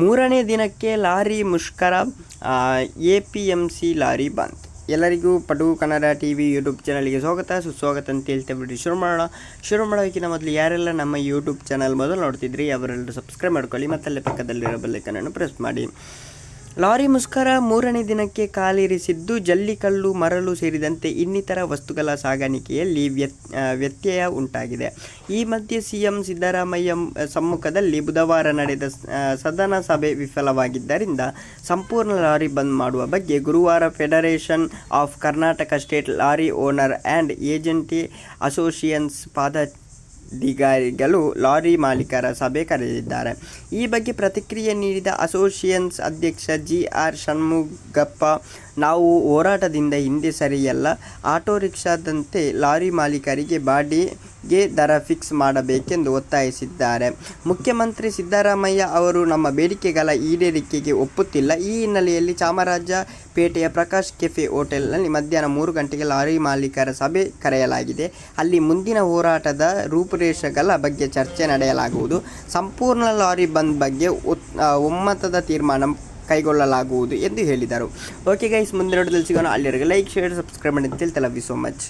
ಮೂರನೇ ದಿನಕ್ಕೆ ಲಾರಿ ಮುಷ್ಕರ A P M C lorry bandh. ಎಲ್ಲರಿಗೂ ಪಟು ಕನ್ನಡ ಟಿ ವಿ ಯೂಟ್ಯೂಬ್ ಚಾನಲ್ಗೆ ಸ್ವಾಗತ. ಸುಸ್ವಾಗತ ಅಂತ ಹೇಳ್ತಾ ಬಿಡಿ ಶುರು ಮಾಡೋಣ. ಶುರು ಮಾಡೋಕ್ಕಿಂತ ಮೊದಲು ಯಾರೆಲ್ಲ ನಮ್ಮ ಯೂಟ್ಯೂಬ್ ಚಾನಲ್ ಮೊದಲು ನೋಡ್ತಿದ್ರಿ, ಅವರೆಲ್ಲರೂ ಸಬ್ಸ್ಕ್ರೈಬ್ ಮಾಡ್ಕೊಳ್ಳಿ ಮತ್ತಲ್ಲೇ ಪಕ್ಕದಲ್ಲಿರೋ ಬೆಲ್ಲೈಕನನ್ನು ಪ್ರೆಸ್ ಮಾಡಿ. ಲಾರಿ ಮುಷ್ಕರ ಮೂರನೇ ದಿನಕ್ಕೆ ಕಾಲಿರಿಸಿದ್ದು ಜಲ್ಲಿಕಲ್ಲು, ಮರಳು ಸೇರಿದಂತೆ ಇನ್ನಿತರ ವಸ್ತುಗಳ ಸಾಗಾಣಿಕೆಯಲ್ಲಿ ವ್ಯತ್ ವ್ಯತ್ಯಯ ಉಂಟಾಗಿದೆ. ಈ ಮಧ್ಯೆ ಸಿಎಂ ಸಿದ್ದರಾಮಯ್ಯ ಸಮ್ಮುಖದಲ್ಲಿ ಬುಧವಾರ ನಡೆದ ಸದನ ಸಭೆ ವಿಫಲವಾಗಿದ್ದರಿಂದ ಸಂಪೂರ್ಣ ಲಾರಿ ಬಂದ್ ಮಾಡುವ ಬಗ್ಗೆ ಗುರುವಾರ federation of Karnataka state lorry owner and agent associations ಪಾದ ಅಧಿಕಾರಿಗಳು ಲಾರಿ ಮಾಲೀಕರ ಸಭೆ ಕರೆದಿದ್ದಾರೆ. ಈ ಬಗ್ಗೆ ಪ್ರತಿಕ್ರಿಯೆ ನೀಡಿದ ಅಸೋಸಿಯೇಷನ್ಸ್ ಅಧ್ಯಕ್ಷ ಜಿ ಆರ್ ಷಣ್ಮುಗಪ್ಪ, ನಾವು ಹೋರಾಟದಿಂದ ಹಿಂದೆ ಸರಿಯಲ್ಲ. ಆಟೋ ರಿಕ್ಷಾದಂತೆ ಲಾರಿ ಮಾಲೀಕರಿಗೆ ಬಾಡಿಗೆ ದರ ಫಿಕ್ಸ್ ಮಾಡಬೇಕೆಂದು ಒತ್ತಾಯಿಸಿದ್ದಾರೆ. ಮುಖ್ಯಮಂತ್ರಿ ಸಿದ್ದರಾಮಯ್ಯ ಅವರು ನಮ್ಮ ಬೇಡಿಕೆಗಳ ಈಡೇರಿಕೆಗೆ ಒಪ್ಪುತ್ತಿಲ್ಲ. ಈ ಹಿನ್ನೆಲೆಯಲ್ಲಿ ಚಾಮರಾಜಪೇಟೆಯ ಪ್ರಕಾಶ್ ಕೆಫೆ ಹೋಟೆಲ್ನಲ್ಲಿ ಮಧ್ಯಾಹ್ನ ಮೂರು ಗಂಟೆಗೆ ಲಾರಿ ಮಾಲೀಕರ ಸಭೆ ಕರೆಯಲಾಗಿದೆ. ಅಲ್ಲಿ ಮುಂದಿನ ಹೋರಾಟದ ರೂಪುರೇಷೆಗಳ ಬಗ್ಗೆ ಚರ್ಚೆ ನಡೆಯಲಾಗುವುದು. ಸಂಪೂರ್ಣ ಲಾರಿ ಬಂದ್ ಬಗ್ಗೆ ಒಮ್ಮತದ ತೀರ್ಮಾನ ಕೈಗೊಳ್ಳಲಾಗುವುದು ಎಂದು ಹೇಳಿದರು. ಓಕೆ ಗೈಸ್, ಮುಂದಿನ ನೋಡದಲ್ಲಿ ಸಿಗೋಣ. ಅಲ್ಲಿವರೆಗೆ ಲೈಕ್, ಶೇರ್, ಸಬ್ಸ್ಕ್ರೈಬ್ ಮಾಡಿ. ಅಂತ ಹೇಳ್ತಾ ಲವ್ ಯು ಸೋ ಮಚ್